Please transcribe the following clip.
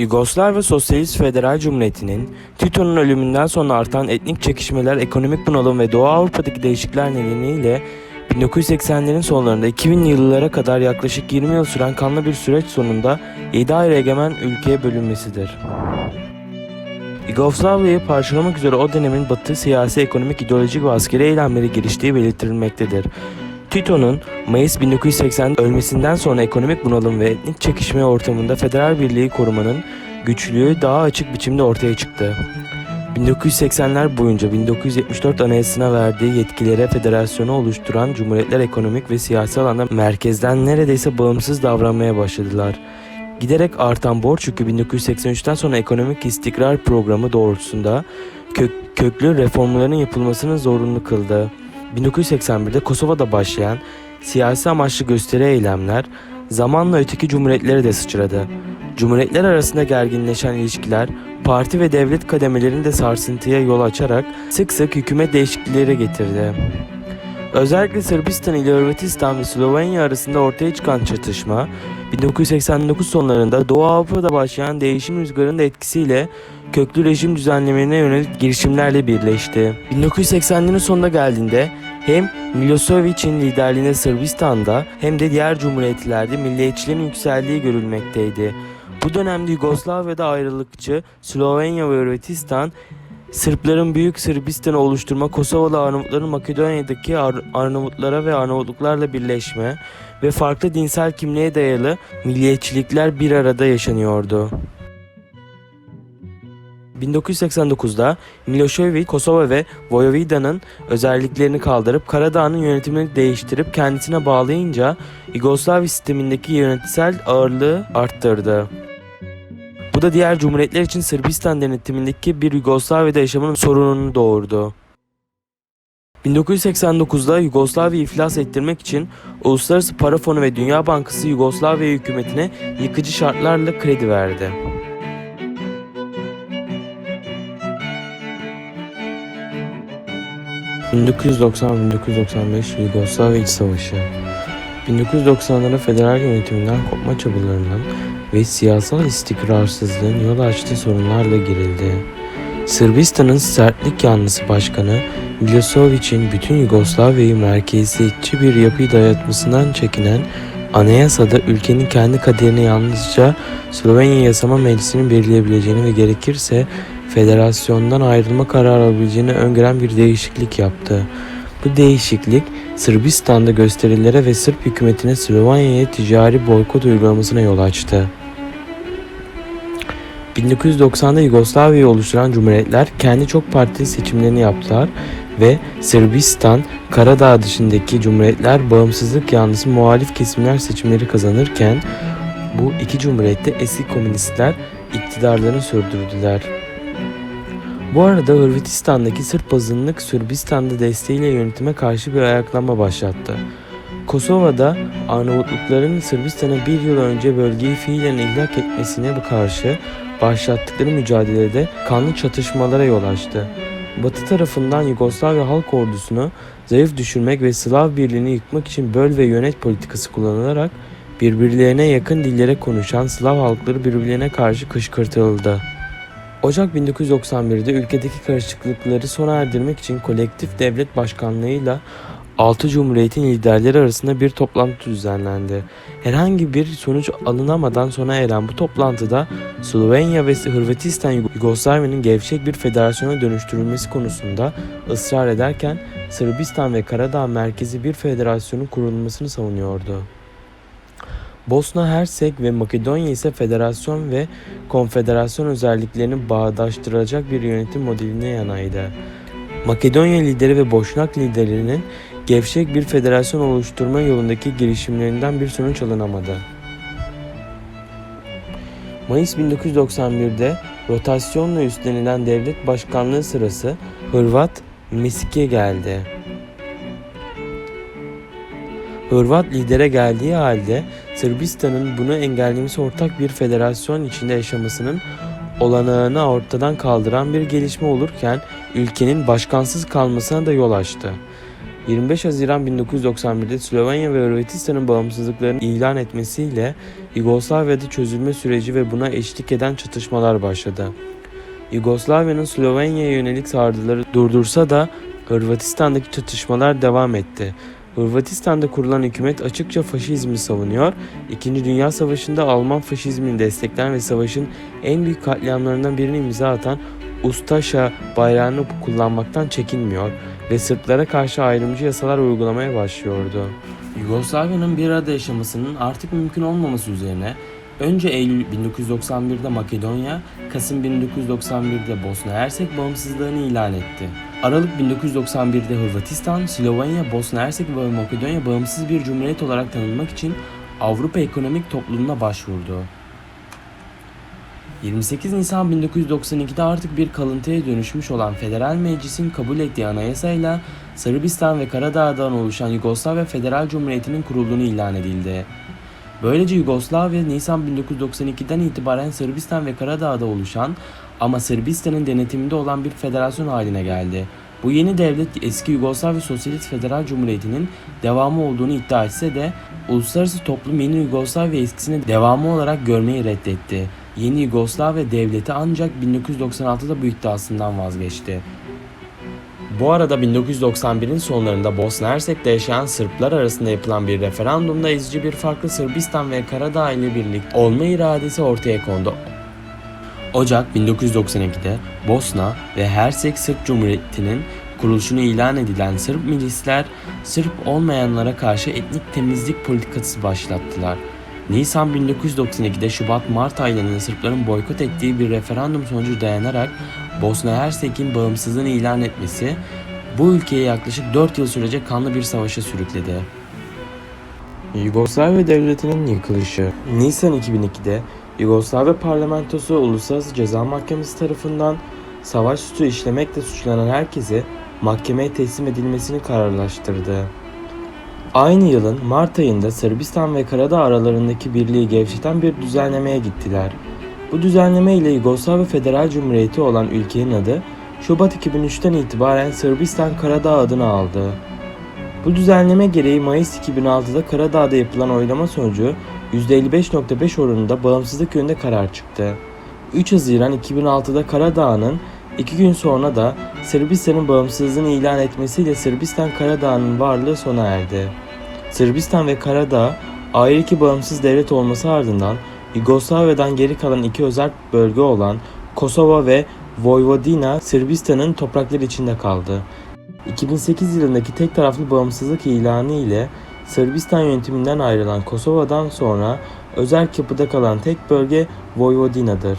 Yugoslav ve Sosyalist Federal Cumhuriyeti'nin Tito'nun ölümünden sonra artan etnik çekişmeler, ekonomik bunalım ve Doğu Avrupa'daki değişiklikler nedeniyle 1980'lerin sonlarında 2000'li yıllara kadar yaklaşık 20 yıl süren kanlı bir süreç sonunda 7 ayrı egemen ülkeye bölünmesidir. Yugoslavya'yı parçalamak üzere o dönemin batı siyasi, ekonomik, ideolojik ve askeri eylemleri geliştiği belirtilmektedir. Tito'nun Mayıs 1980'de ölmesinden sonra ekonomik bunalım ve etnik çekişme ortamında federal birliği korumanın güçlüğü daha açık biçimde ortaya çıktı. 1980'ler boyunca 1974 Anayasası'na verdiği yetkilere federasyonu oluşturan cumhuriyetler ekonomik ve siyasi alanda merkezden neredeyse bağımsız davranmaya başladılar. Giderek artan borç yükü 1983'ten sonra ekonomik istikrar programı doğrultusunda kök, köklü reformların yapılmasını zorunlu kıldı. 1981'de Kosova'da başlayan siyasi amaçlı gösteri eylemler zamanla öteki cumhuriyetlere de sıçradı. Cumhuriyetler arasında gerginleşen ilişkiler parti ve devlet kademelerini de sarsıntıya yol açarak sık sık hükümet değişiklikleri getirdi. Özellikle Sırbistan ile Hırvatistan ve Slovenya arasında ortaya çıkan çatışma 1989 sonlarında Doğu Avrupa'da başlayan değişim rüzgarının etkisiyle köklü rejim düzenlemelerine yönelik girişimlerle birleşti. 1980'lerin sonuna geldiğinde hem Milosevic'in liderliğinde Sırbistan'da hem de diğer cumhuriyetlerde milliyetçilerin yükseldiği görülmekteydi. Bu dönemde Yugoslavya'da ayrılıkçı Slovenya ve Hırvatistan Sırpların Büyük Sırbistan'ı oluşturma, Kosovalı Arnavutların Makedonya'daki Ar- Arnavutlara ve Arnavutluklarla birleşme ve farklı dinsel kimliğe dayalı milliyetçilikler bir arada yaşanıyordu. 1989'da Milošević Kosova ve Vojvodina'nın özelliklerini kaldırıp Karadağ'ın yönetimini değiştirip kendisine bağlayınca Yugoslavya sistemindeki yönetsel ağırlığı arttırdı. Da diğer cumhuriyetler için Sırbistan denetimindeki bir Yugoslavya'da yaşamanın sorununu doğurdu. 1989'da Yugoslavya'yı iflas ettirmek için Uluslararası Para Fonu ve Dünya Bankası Yugoslavya hükümetine yıkıcı şartlarla kredi verdi. ...1990-1995 Yugoslavya İç Savaşı 1990'lara federal yönetiminden kopma çabalarının ve siyasal istikrarsızlığın yol açtığı sorunlarla girildi. Sırbistan'ın sertlik yanlısı başkanı Milosevic'in bütün Yugoslavya'yı merkeziyetçi bir yapıyı dayatmasından çekinen anayasada ülkenin kendi kaderini yalnızca Slovenya Yasama Meclisi'nin belirleyebileceğini ve gerekirse federasyondan ayrılma kararı alabileceğini öngören bir değişiklik yaptı. Bu değişiklik Sırbistan'da gösterilere ve Sırp hükümetine Slovanya'ya ticari boykot uygulamasına yol açtı. 1990'da Yugoslavya'yı oluşturan cumhuriyetler kendi çok partili seçimlerini yaptılar ve Sırbistan, Karadağ dışındaki cumhuriyetler bağımsızlık yanlısı muhalif kesimler seçimleri kazanırken bu iki cumhuriyette eski komünistler iktidarlarını sürdürdüler. Bu arada Hırvatistan'daki Sırp azınlık Sırbistan'da desteğiyle yönetime karşı bir ayaklanma başlattı. Kosova'da Arnavutlukların Sırbistan'a bir yıl önce bölgeyi fiilen ihlak etmesine karşı başlattıkları mücadelede kanlı çatışmalara yol açtı. Batı tarafından Yugoslavya Halk Ordusu'nu zayıf düşürmek ve Slav birliğini yıkmak için böl ve yönet politikası kullanılarak birbirlerine yakın dillere konuşan Slav halkları birbirlerine karşı kışkırtıldı. Ocak 1991'de ülkedeki karışıklıkları sona erdirmek için kolektif devlet başkanlığıyla 6 cumhuriyetin liderleri arasında bir toplantı düzenlendi. Herhangi bir sonuç alınamadan sona eren bu toplantıda Slovenya ve Hırvatistan Yugoslavya'nın gevşek bir federasyona dönüştürülmesi konusunda ısrar ederken Sırbistan ve Karadağ merkezi bir federasyonun kurulmasını savunuyordu. Bosna Hersek ve Makedonya ise federasyon ve konfederasyon özelliklerini bağdaştıracak bir yönetim modeline yanaydı. Makedonya lideri ve Boşnak liderinin gevşek bir federasyon oluşturma yolundaki girişimlerinden bir sonuç alınamadı. Mayıs 1991'de rotasyonla üstlenilen devlet başkanlığı sırası Hırvat Mesik'e geldi. Hırvat lidere geldiği halde Sırbistan'ın bunu engellemesi ortak bir federasyon içinde yaşamasının olanağını ortadan kaldıran bir gelişme olurken ülkenin başkansız kalmasına da yol açtı. 25 Haziran 1991'de Slovenya ve Hırvatistan'ın bağımsızlıklarını ilan etmesiyle Yugoslavya'da çözülme süreci ve buna eşlik eden çatışmalar başladı. Yugoslavya'nın Slovenya'ya yönelik saldırıları durdursa da Hırvatistan'daki çatışmalar devam etti. Hırvatistan'da kurulan hükümet açıkça faşizmi savunuyor. İkinci Dünya Savaşı'nda Alman faşizmini destekleyen ve savaşın en büyük katliamlarından birini imza atan Ustaša bayrağını kullanmaktan çekinmiyor ve Sırplara karşı ayrımcı yasalar uygulamaya başlıyordu. Yugoslavya'nın bir arada yaşamasının artık mümkün olmaması üzerine önce Eylül 1991'de Makedonya, Kasım 1991'de Bosna Hersek bağımsızlığını ilan etti. Aralık 1991'de Hırvatistan, Slovenya, Bosna Hersek ve Makedonya bağımsız bir cumhuriyet olarak tanınmak için Avrupa Ekonomik Topluluğu'na başvurdu. 28 Nisan 1992'de artık bir kalıntıya dönüşmüş olan Federal Meclis'in kabul ettiği anayasayla Sırbistan ve Karadağ'dan oluşan Yugoslavya Federal Cumhuriyeti'nin kurulduğunu ilan edildi. Böylece Yugoslavya Nisan 1992'den itibaren Sırbistan ve Karadağ'da oluşan ama Sırbistan'ın denetiminde olan bir federasyon haline geldi. Bu yeni devlet eski Yugoslavya Sosyalist Federal Cumhuriyeti'nin devamı olduğunu iddia etse de uluslararası toplum yeni Yugoslavya eskisine devamı olarak görmeyi reddetti. Yeni Yugoslavya devleti ancak 1996'da bu iddiasından vazgeçti. Bu arada 1991'in sonlarında Bosna Hersek'te yaşayan Sırplar arasında yapılan bir referandumda ezici bir farklı Sırbistan ve Karadağ ile birlikte olma iradesi ortaya kondu. Ocak 1992'de Bosna ve Hersek Sırp Cumhuriyeti'nin kuruluşunu ilan edilen Sırp milisler Sırp olmayanlara karşı etnik temizlik politikası başlattılar. Nisan 1992'de Şubat-Mart aylarında Sırpların boykot ettiği bir referandum sonucu dayanarak Bosna Hersek'in bağımsızlığını ilan etmesi bu ülkeyi yaklaşık 4 yıl sürecek kanlı bir savaşa sürükledi. Yugoslavya Devleti'nin yıkılışı Nisan 2002'de Yugoslavya Parlamentosu Uluslararası Ceza Mahkemesi tarafından savaş suçu işlemekle suçlanan herkese mahkemeye teslim edilmesini kararlaştırdı. Aynı yılın Mart ayında Sırbistan ve Karadağ aralarındaki birliği gevşeten bir düzenlemeye gittiler. Bu düzenleme ile Yugoslavya Federal Cumhuriyeti olan ülkenin adı Şubat 2003'ten itibaren Sırbistan Karadağ adını aldı. Bu düzenleme gereği Mayıs 2006'da Karadağ'da yapılan oylama sonucu %55.5 oranında bağımsızlık yönünde karar çıktı. 3 Haziran 2006'da Karadağ'ın iki gün sonra da Sırbistan'ın bağımsızlığını ilan etmesiyle Sırbistan Karadağ'ın varlığı sona erdi. Sırbistan ve Karadağ ayrı iki bağımsız devlet olması ardından Yugoslavya'dan geri kalan iki özel bölge olan Kosova ve Vojvodina Sırbistan'ın toprakları içinde kaldı. 2008 yılındaki tek taraflı bağımsızlık ilanı ile Sırbistan yönetiminden ayrılan Kosova'dan sonra özel kapıda kalan tek bölge Vojvodina'dır.